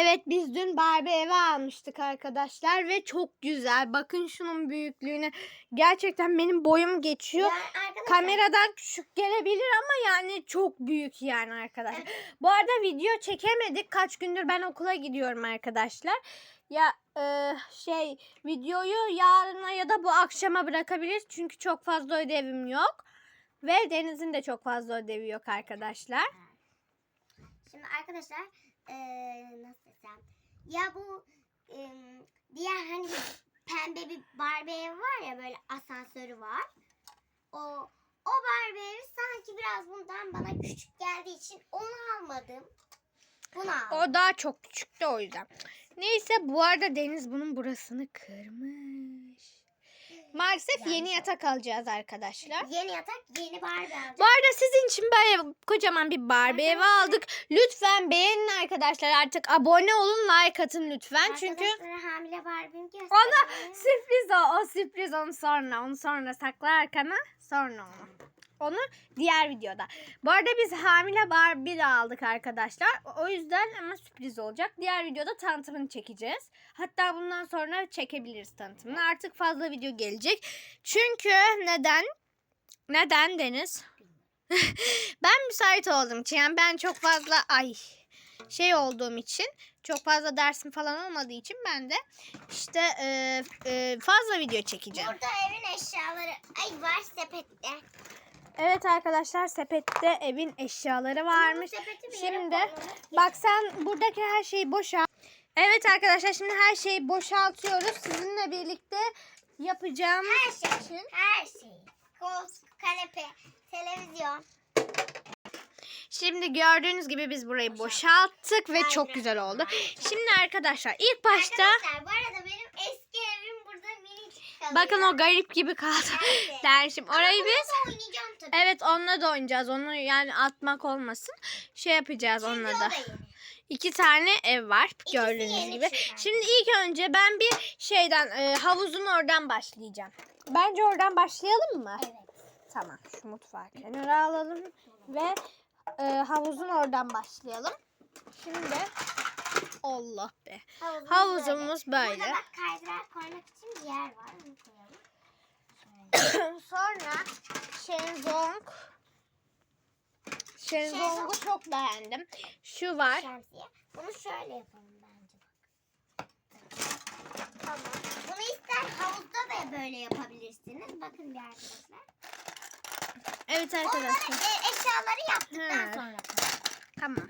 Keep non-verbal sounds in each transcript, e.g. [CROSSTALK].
Evet biz dün Barbie evi almıştık arkadaşlar ve çok güzel. Bakın şunun büyüklüğüne. Gerçekten benim boyum geçiyor. Yani Kameradan küçük gelebilir ama yani çok büyük yani arkadaşlar. Bu arada video çekemedik. Kaç gündür ben okula gidiyorum arkadaşlar. Ya e, şey videoyu yarına ya da bu akşama bırakabiliriz. Çünkü çok fazla ödevim yok. Ve Deniz'in de çok fazla ödevi yok arkadaşlar. Şimdi arkadaşlar eee nasıl ya bu eee, diğer hani pembe bir Barbie ev var ya böyle asansörü var. O o Barbie evi sanki biraz bundan bana küçük geldiği için onu almadım. Bunu aldım. O daha çok küçüktü o yüzden. Neyse bu arada Deniz bunun burasını kırmış. Maalesef Yani yeni yatak alacağız arkadaşlar. Yeni yatak yeni Barbie alacağım. Bu arada sizin için böyle kocaman bir Barbie evi Arkadaşlar- aldık. Lütfen beğenin arkadaşlar artık abone olun like atın lütfen. Çünkü Arkadaşlara hamile Barbie'mi göstereyim. Ona sürpriz o. O sürpriz onu sonra. Onu sonra sakla arkana. Sonra onu. Onu diğer videoda. Bu arada biz hamile Barbie aldık arkadaşlar. O- yüzden ama sürpriz olacak. Diğer videoda tanıtımını çekeceğiz. Hatta bundan sonra çekebiliriz tanıtımını. Artık fazla video gelecek. Çünkü neden? Neden Deniz? [LAUGHS] ben müsait olduğum için. Yani ben çok fazla ay şey olduğum için çok fazla dersim falan olmadığı için ben de işte e, e, fazla video çekeceğim. Burada evin eşyaları ay var sepette. Evet arkadaşlar sepette evin eşyaları varmış. Şimdi bak sen buradaki her şeyi boşalt. Evet arkadaşlar şimdi her şeyi boşaltıyoruz. Sizinle birlikte yapacağım. Her şey. Her şey. Koltuk, kanepe, televizyon. Şimdi gördüğünüz gibi biz burayı boşalttık ve çok güzel oldu. Şimdi arkadaşlar ilk başta Arkadaşlar bu arada benim eski evim burada minicik kalıyor. bakın o garip gibi kaldı. [LAUGHS] Dersim orayı biz. Evet onunla da oynayacağız. Onu yani atmak olmasın. Şey yapacağız Çünkü onunla da. İki tane ev var gördüğünüz gibi. çıkan. Şimdi ilk önce ben bir şeyden e, havuzun oradan başlayacağım. Bence oradan başlayalım mı? Evet. Tamam. Şu mutfağı kenara alalım ve e, havuzun oradan başlayalım. Şimdi Allah be. Havuzumuz, Havuzumuz böyle. böyle. Burada bak kaydırak koymak için bir yer var. Onu koyalım. [CLEARS THROAT] Sonra şenzong. Şenzong'u çok beğendim. Şu var. Şemsiye. Bunu şöyle yapalım bence bak. Tamam. Bunu ister havuzda da böyle yapabilirsiniz. Bakın bir arkadaşlar. Evet Onları arkadaşlar. e, eşyaları yaptıktan He. sonra. Tamam.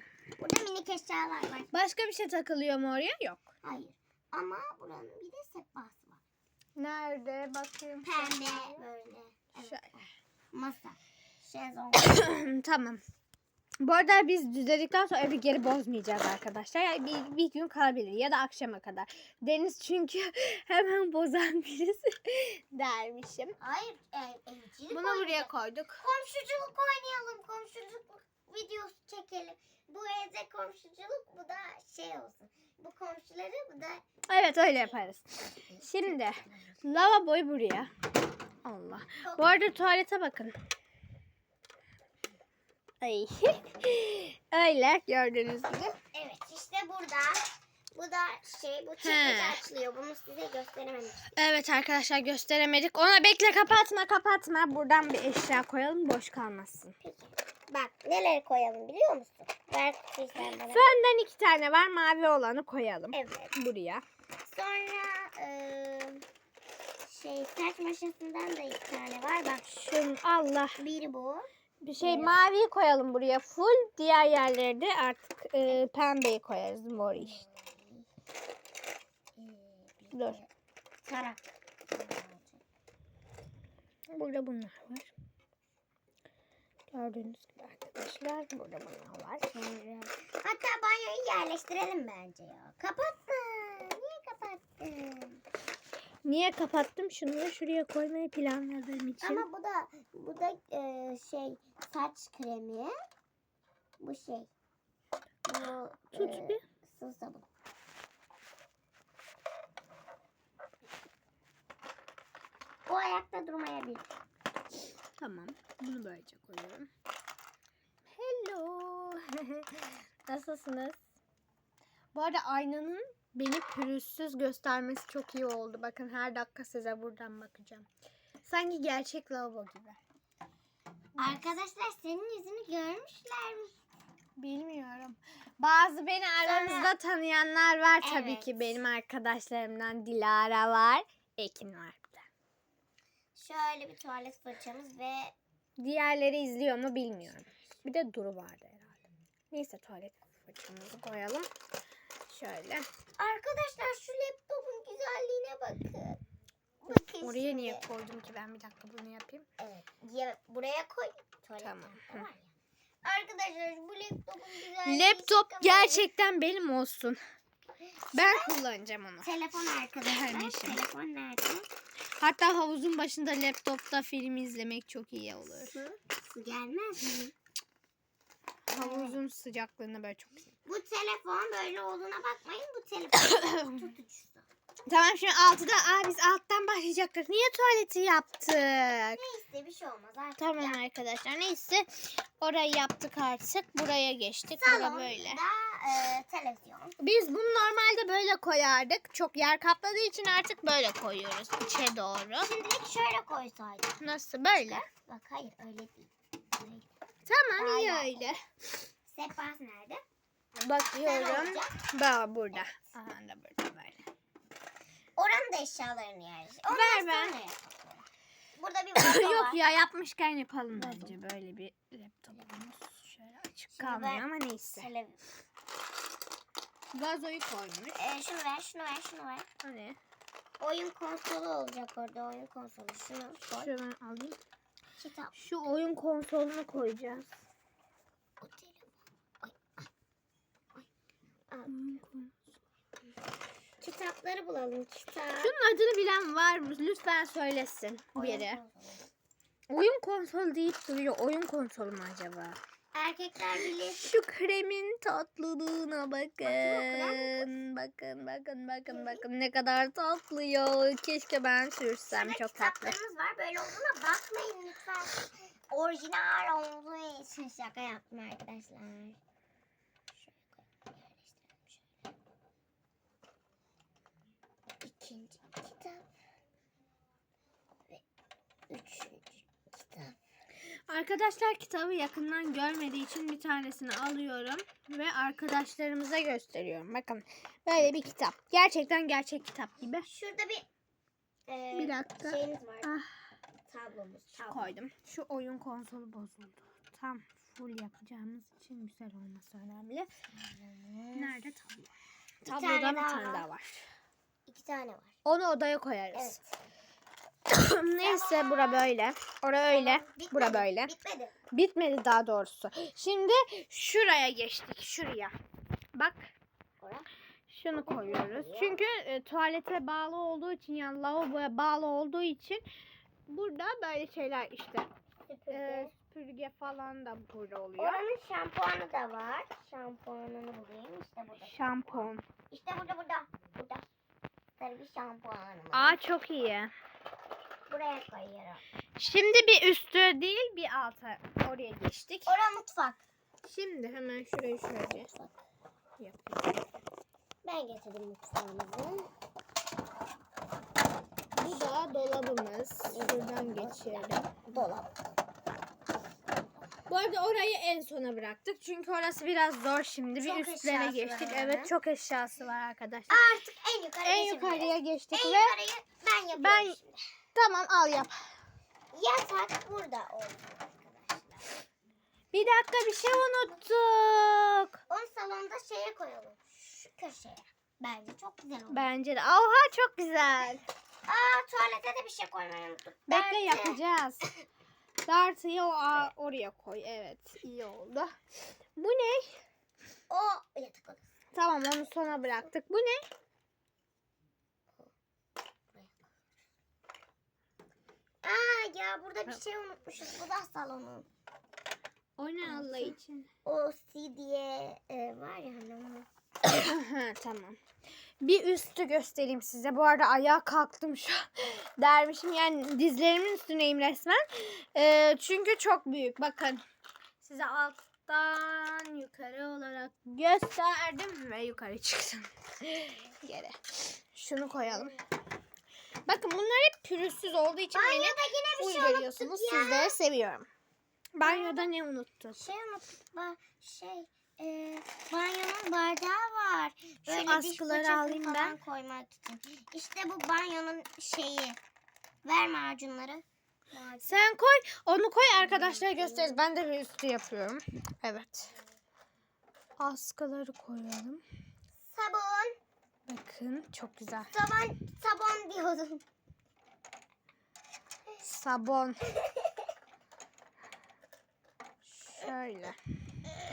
Eşyalar var. Başka bir şey takılıyor mu oraya? Yok. Hayır. Ama buranın bir de sehpası var. Nerede? Bakayım. Pembe böyle. Evet. Şöyle. Masa. Şezlong. [COUGHS] tamam. Bu arada biz düzeldikten sonra evi geri bozmayacağız arkadaşlar. Yani bir, bir gün kalabilir ya da akşama kadar. Deniz çünkü [LAUGHS] hemen bozan birisi [LAUGHS] dermişim. Hayır. E, evcilik Bunu buraya koyduk. Komşuculuk oynayalım. Komşuculuk videosu çekelim. Bu evde komşuculuk bu da şey olsun. Bu komşuları bu da Evet öyle yaparız. Şimdi lavaboyu buraya. Allah. Bu arada tuvalete bakın. Ay. [LAUGHS] öyle gördüğünüz gibi. Evet işte burada. Bu da şey bu çekici He. açılıyor. Bunu size gösteremedim. Evet arkadaşlar gösteremedik. Ona bekle kapatma kapatma. Buradan bir eşya koyalım boş kalmasın. Peki. Bak neler koyalım biliyor musun? Ver sen bana. Fönden iki tane var. Mavi olanı koyalım. Evet. Buraya. Sonra eee, şey saç maşasından da iki tane var. Bak Şun Allah. biri bu. Bir şey maviyi koyalım buraya full. Diğer yerlerde artık e, pembeyi koyarız. Mor işte. Dur. Tarak. Burada bunlar var. Gördüğünüz gibi arkadaşlar. Burada bunlar var. Sonra- Hatta banyoyu yerleştirelim bence ya. Kapatma. Niye kapattın? Niye kapattım? Şunları şuraya koymayı planladığım için. Ama bu da bu da eee, şey saç kremi. Bu şey. Bu Tut eee, bir. sıvı sabun. O ayakta durmayabilir. Tamam. Bunu böylece koyuyorum. Hello. [LAUGHS] Nasılsınız? Bu arada aynanın beni pürüzsüz göstermesi çok iyi oldu. Bakın her dakika size buradan bakacağım. Sanki gerçek lavabo gibi. Arkadaşlar senin yüzünü görmüşler mi? Bilmiyorum. Bazı beni aranızda tanıyanlar var tabii Evet. ki. Benim arkadaşlarımdan Dilara var. Ekin var. Şöyle bir tuvalet fırçamız ve Diğerleri izliyor mu bilmiyorum. Bir de Duru vardı herhalde. Neyse tuvalet fırçamızı koyalım. Şöyle. arkadaşlar şu laptopun güzelliğine bakın. Bakın Oraya şimdi. niye koydum ki ben bir dakika bunu yapayım. Evet. Ya, buraya koy. Tuvalet Tamam. Arkadaşlar bu laptopun güzelliği Laptop gerçekten benim olsun. Ben kullanacağım onu. Telefon arkadaşlar. Vermişim. Telefon nerede? Hatta havuzun başında laptopta film izlemek çok iyi olur. Su. Su gelmez mi? Havuzun sıcaklığını böyle çok seviyorum. Bu telefon böyle olduğuna bakmayın. Bu telefon [COUGHS] tutucusu. Tamam şimdi altıda. Aa biz alttan başlayacaktık. Niye tuvaleti yaptık? Neyse bir şey olmaz artık. Tamam ya. arkadaşlar neyse. Orayı yaptık artık. Buraya geçtik. Bura Salonda böyle. E, televizyon. Biz bunu normalde böyle koyardık. Çok yer kapladığı için artık böyle koyuyoruz içe doğru. Şimdilik şöyle koysaydık. Nasıl böyle? Bak hayır öyle değil. Böyle. Tamam iyi Aynen. öyle. Sehpas nerede? Bakıyorum. Bak burada. Aha da burada böyle. Oranın da eşyalarını yerleştir. Ondan Ver sonra yapalım. Burada bir [COUGHS] vazo Yok var. ya yapmışken yapalım bence böyle bir laptopumuz. Şöyle açık Şimdi kalmıyor ben- ama neyse. Televiz- Vazoyu koymuş. E, şunu ver, şunu ver, şunu ver. Hani Oyun konsolu olacak orada, oyun konsolu. Şunu koy. şunu ben alayım. Kitap. Şu oyun konsolunu koyacağız. O telefon. Ay, ay, ay. Al. Oyun kon- Kitapları bulalım, kitap. Şunun adını bilen var mı? Lütfen söylesin Oyun biri. konsolu. Oyun konsolu deyip duruyor. Oyun konsolu mu acaba? Erkekler bilir. Şu kremin tatlılığına Bakın, bakın. Bakın bakın bakın ne kadar tatlı ya. Keşke ben sürsem çok tatlı. kitaplarımız var. Böyle olduğuna bakmayın lütfen. Orijinal olduğu için şaka yaptım arkadaşlar. İkinci kitap. Ve üçüncü. Arkadaşlar kitabı yakından görmediği için bir tanesini alıyorum ve arkadaşlarımıza gösteriyorum. Bakın böyle bir kitap. Gerçekten gerçek kitap gibi. Şurada bir e, Bir dakika. şeyimiz var. Ah. Tablomuz. tablo. Koydum. Şu oyun konsolu bozuldu. Tam full yapacağımız için güzel olması önemli. Nerede tablo? Tabloda bir tane daha var. İki tane var. Onu odaya koyarız. Evet. [COUGHS] Neyse bura böyle. Ora öyle. Bitmedi, Bura böyle. Bitmedi. Bitmedi daha doğrusu. Şimdi şuraya geçtik. Şuraya. Bak şunu koyuyoruz. Çünkü e, tuvalete bağlı olduğu için yani lavaboya bağlı olduğu için burada böyle şeyler işte. Süpürge. E, süpürge falan da burada oluyor. Oranın şampuanı da var. Şampuanını bulayım. İşte burada. Şampon. İşte burada burada. Burada. Sarı bir şampuanı var. Aa çok iyi. Buraya koyuyorum. Şimdi bir üstü değil bir alta oraya geçtik. Ora mutfak. Şimdi hemen şurayı şöyle Mutfak. yapayım. Ben getirdim mutfağımızı. Bu da dolabımız. Şuradan geçelim. Dolap. Bu arada orayı en sona bıraktık. Çünkü orası biraz zor şimdi. Bir Çok üstlere eşyası geçtik. var yani. Evet çok eşyası var arkadaşlar. Artık en yukarı en geçebiliriz. yukarıya geçtik En ve yukarıyı ben yapıyorum Ben- şimdi. Tamam al yap. Yatak burada olsun arkadaşlar. Bir dakika bir şey unuttuk. Onu salonda şeye koyalım. Şu köşeye. Bence çok güzel olur. Bence de. Oha çok güzel. Aa tuvalete de bir şey koymayı unuttuk. Bekle Bence- yapacağız. Dartıyı o a- oraya koy. Evet iyi oldu. Bu ne? O yatak odası. Tamam onu sona bıraktık. Bu ne? Aa ya burada bir şey unutmuşuz. Bu da salonun. O ne Allah için? O C diye e, var ya hani onu. Tamam. Bir üstü göstereyim size. Bu arada ayağa kalktım şu an. [LAUGHS] Dermişim yani dizlerimin üstüneyim resmen. Ee, çünkü çok büyük. Bakın. Size alt alttan yukarı olarak gösterdim ve yukarı çıktım. [LAUGHS] Yere. Şunu koyalım. Bakın bunlar hep pürüzsüz olduğu için beni Banyoda yine bir full şey görüyorsunuz. ya. Sizleri seviyorum. Banyoda ne unuttuk? Şey unuttuk. Ba şey e, banyonun bardağı var. Şu Böyle diş askıları alayım ben. koymak için. İşte bu banyonun şeyi. Ver macunları. Macun. Sen koy. Onu koy arkadaşlara gösteririz. Ben de bir üstü yapıyorum. Evet. Askıları koyalım. Sabun. Bakın çok güzel. Sabun. Sabun diyordum. Sabon. Şöyle.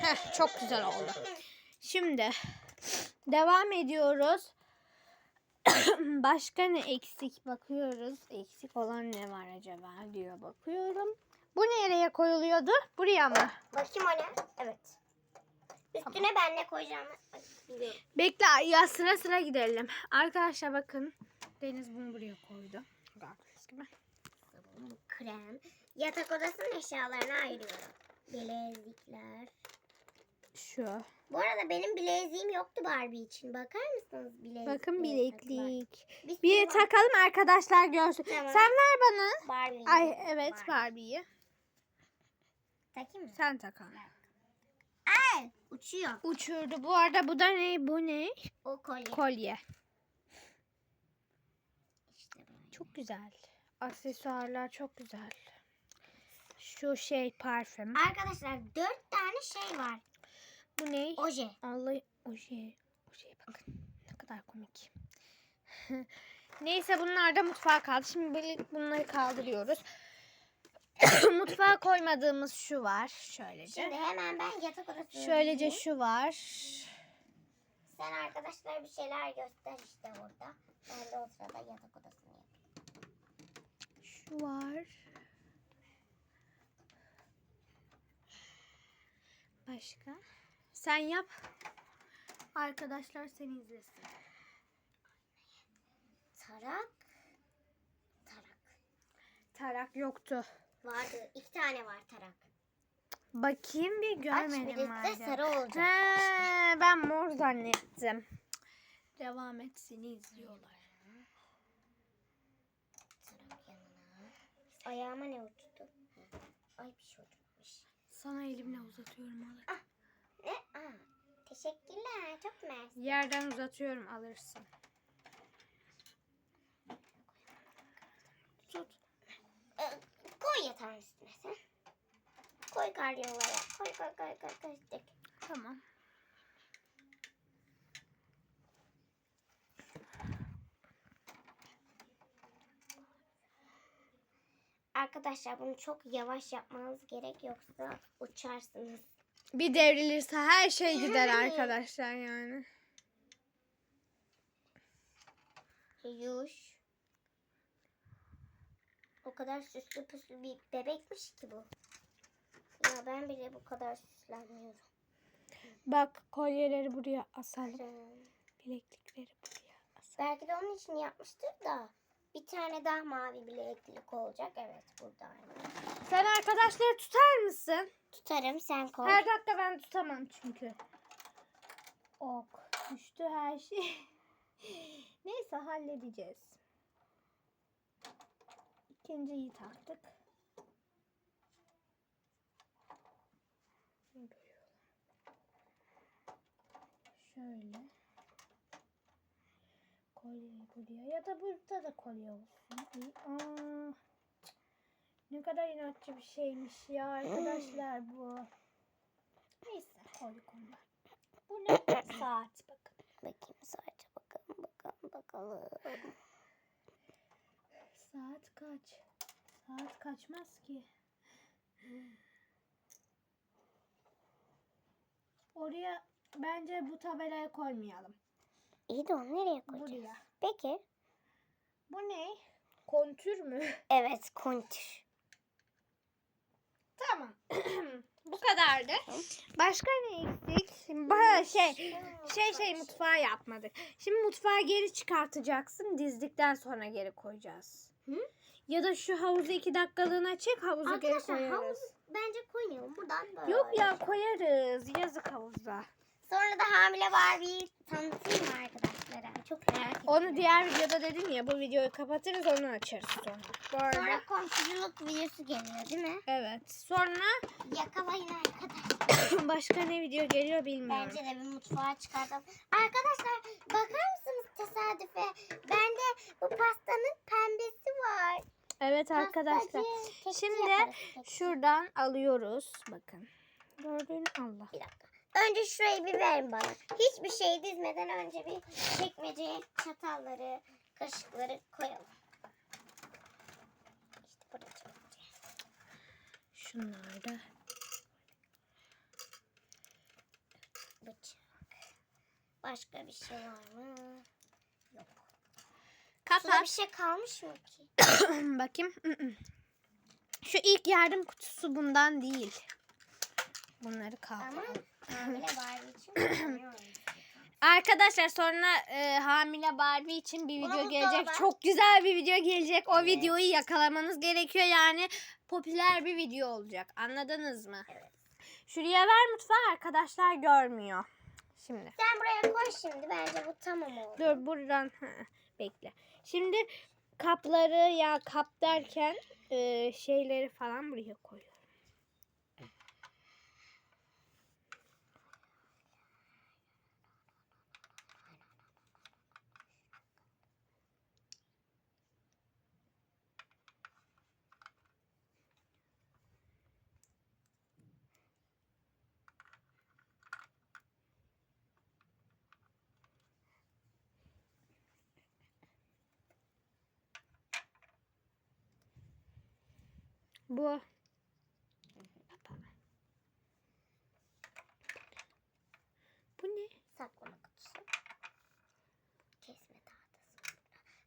Heh, çok güzel oldu. Şimdi devam ediyoruz. [COUGHS] Başka ne eksik bakıyoruz. Eksik olan ne var acaba diyor bakıyorum. Bu nereye koyuluyordu? Buraya mı? Bakayım o ne? Evet. Üstüne ben ne koyacağımı biliyorum. Bekle ya sıra sıra gidelim. Arkadaşlar bakın. Deniz bunu buraya koydu. Gördüğünüz gibi. Sabun, krem. Yatak odasının eşyalarını ayırıyorum. Bilezikler. Şu. Bu arada benim bileziğim yoktu Barbie için. Bakar mısınız bilezik? Bakın bileklik. Bir, Bir sürü var. takalım arkadaşlar görsün. Tamam. Sen ver bana. Barbie. Ay evet Barbie. Barbie'yi. Takayım mı? Sen takalım. Ay uçuyor. Uçurdu. Bu arada bu da ne? Bu ne? O kolye. Kolye. işte böyle. Çok güzel. Aksesuarlar çok güzel. Şu şey parfüm. Arkadaşlar dört tane şey var. Bu ne? Oje. Allah oje. Oje bakın. Ne kadar komik. [LAUGHS] Neyse bunlar da mutfağa kaldı. Şimdi bunları kaldırıyoruz. [LAUGHS] Mutfağa koymadığımız şu var. Şöylece. Şimdi hemen ben yatak odasına Şöylece gideyim. şu var. Sen arkadaşlara bir şeyler göster işte orada. Ben de o sırada yatak odasını yapayım. Şu var. Başka? Sen yap. Arkadaşlar seni izlesin. Tarak. Tarak. Tarak yoktu. Vardı. İki tane var tarak. Bakayım bir Aç görmedim birisi de madem. sarı olacak. He, ben mor zannettim. Devam et seni izliyorlar. Tarak yanına. Ayağıma ne uçtu? Ay bir şey uçmuş. Sana elimle uzatıyorum alır. Ne? Aa, teşekkürler. Çok mersi. Yerden uzatıyorum alırsın. Tut. Koy yatağın üstüne sen. Koy karyolara. Koy koy koy koy koy. Tek. Tamam. Arkadaşlar bunu çok yavaş yapmanız gerek yoksa uçarsınız. Bir devrilirse her şey gider arkadaşlar yani. Yuş. O kadar süslü püslü bir bebekmiş ki bu. Ya ben bile bu kadar süslenmiyorum. Bak kolyeleri buraya asalım. Bileklikleri buraya asalım. Belki de onun için yapmıştır da. Bir tane daha mavi bileklik olacak. Evet burada aynı. Sen arkadaşları tutar mısın? Tutarım sen koy. Her dakika ben tutamam çünkü. Ok. Düştü her şey. [LAUGHS] Neyse halledeceğiz. İkinciyi taktık. Şöyle. Kolyeyi buraya ya da burada da kolye olsun. Aa, ne kadar inatçı bir şeymiş ya arkadaşlar bu. Neyse koyduk onları. Bu ne? [COUGHS] Saat bakın. Bakayım sadece bakalım bakalım bakalım. Saat kaç? Saat kaçmaz ki. Oraya bence bu tabelaya koymayalım. İyi de onu nereye koyacağız? Buraya. Peki. Bu ne? Kontür mü? Evet kontür. Tamam. [CLEARS THROAT] bu kadardı. Başka ne eksik? Ba şey şey şey mutfağı yapmadık. Şimdi mutfağı geri çıkartacaksın. Dizdikten sonra geri koyacağız. Hı? Ya da şu havuzu iki dakikalığına çek havuzu geri Arkadaşlar koyarız. havuz bence koymayalım. Buradan böyle. Yok ya koyarız. Yazık havuza. Sonra da hamile Barbie'yi tanıtayım mı arkadaşlara? Çok merak ediyorum. Onu diğer videoda dedim ya bu videoyu kapatırız onu açarız sonra. Bu arada. Sonra komşuculuk videosu geliyor değil mi? Evet. Sonra Yakalayın arkadaşlar. [COUGHS] başka ne video geliyor bilmiyorum. Bence de bir mutfağa çıkartalım. Arkadaşlar bakar mısınız tesadüfe? Bende bu pastanın pembesi var. Evet arkadaşlar. Pastacı, kekçi Şimdi yaparız, şuradan alıyoruz. Bakın. Gördün Allah. Bir dakika. Önce şurayı bir verin bana. Hiçbir şey dizmeden önce bir çekmeceye çatalları, kaşıkları koyalım. İşte burada çekmece. Şunlar da. Bıçak. Başka bir şey var mı? Yok. Suda bir Kapat. şey kalmış mı ki? [COUGHS] Bakayım. Şu ilk yardım kutusu bundan değil. Bunları Ama kaldır. hamile Barbie için [CLEARS THROAT] kullanıyorum. Arkadaşlar sonra e, hamile Barbie için bir video buzdolabı. gelecek. Çok güzel bir video gelecek. O videoyu yakalamanız gerekiyor. Yani popüler bir video olacak. Anladınız mı? Evet. Şuraya ver mutfağı arkadaşlar görmüyor. Şimdi. Sen buraya koy şimdi. Bence bu tamam oldu. Dur buradan ha, bekle. Şimdi kapları ya kap derken e, şeyleri falan buraya koyuyorum. Bu. Bu ne? Saklama kutusu. Kesme tahtası.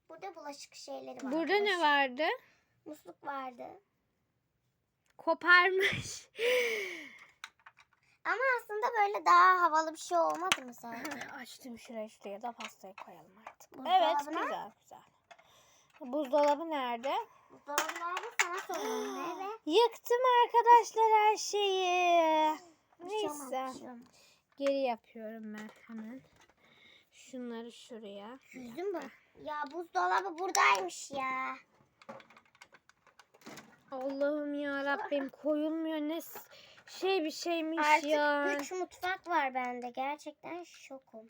Burada bulaşık şeyleri var. Burada ne vardı? Musluk vardı. Koparmış. [LAUGHS] Ama aslında böyle daha havalı bir şey olmadı mı sence? [LAUGHS] Açtım şurayı şuraya da pastayı koyalım artık. Buzdolabına? Evet güzel güzel. Buzdolabı nerede? Buzdolabı sana soruyorum. Nerede? Yıktım arkadaşlar her şeyi. Şey Neyse. Geri yapıyorum ben hemen. Şunları şuraya. Yüzüm bak. Ya buzdolabı buradaymış ya. Allah'ım ya Rabbim [LAUGHS] koyulmuyor ne şey bir şeymiş Artık ya. 3 mutfak var bende. Gerçekten şokum.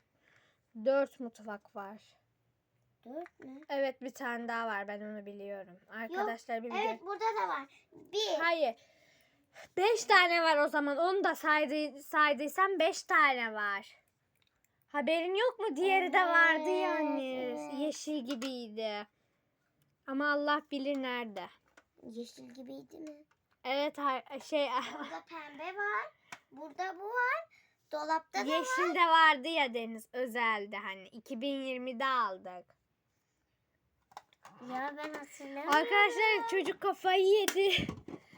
Dört mutfak var. 4 mü? Evet bir tane daha var ben onu biliyorum. Arkadaşlar bir video. Evet burada da var. 1. Hayır. Beş tane var o zaman. Onu da saydı, saydıysam beş tane var. Haberin yok mu? Diğeri de vardı Evet, yani. evet. Yeşil gibiydi. Ama Allah bilir nerede. Yeşil gibiydi mi? Evet şey [LAUGHS] Burada pembe var. Burada bu var. Dolapta da var. yeşil de vardı ya Deniz özelde hani 2020'de aldık. Ya ben hatırlamıyorum. Arkadaşlar çocuk kafayı yedi.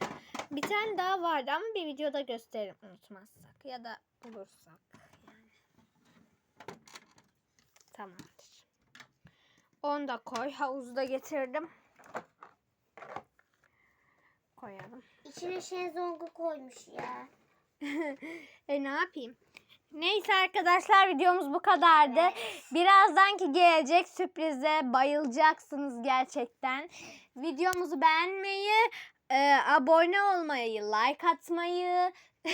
[LAUGHS] Bir tane daha vardı ama bir videoda gösteririm unutmazsak ya da bulursak. Yani. Tamamdır. Onu da koy. Havuzu da getirdim. Koyalım. İçine şezlongu koymuş ya. [LAUGHS] e ne yapayım? Neyse arkadaşlar videomuz bu kadardı. Birazdanki gelecek sürprize bayılacaksınız gerçekten. Videomuzu beğenmeyi, e, abone olmayı, like atmayı [LAUGHS]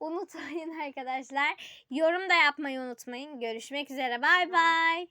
unutmayın arkadaşlar. Yorum da yapmayı unutmayın. Görüşmek üzere. Bay bay.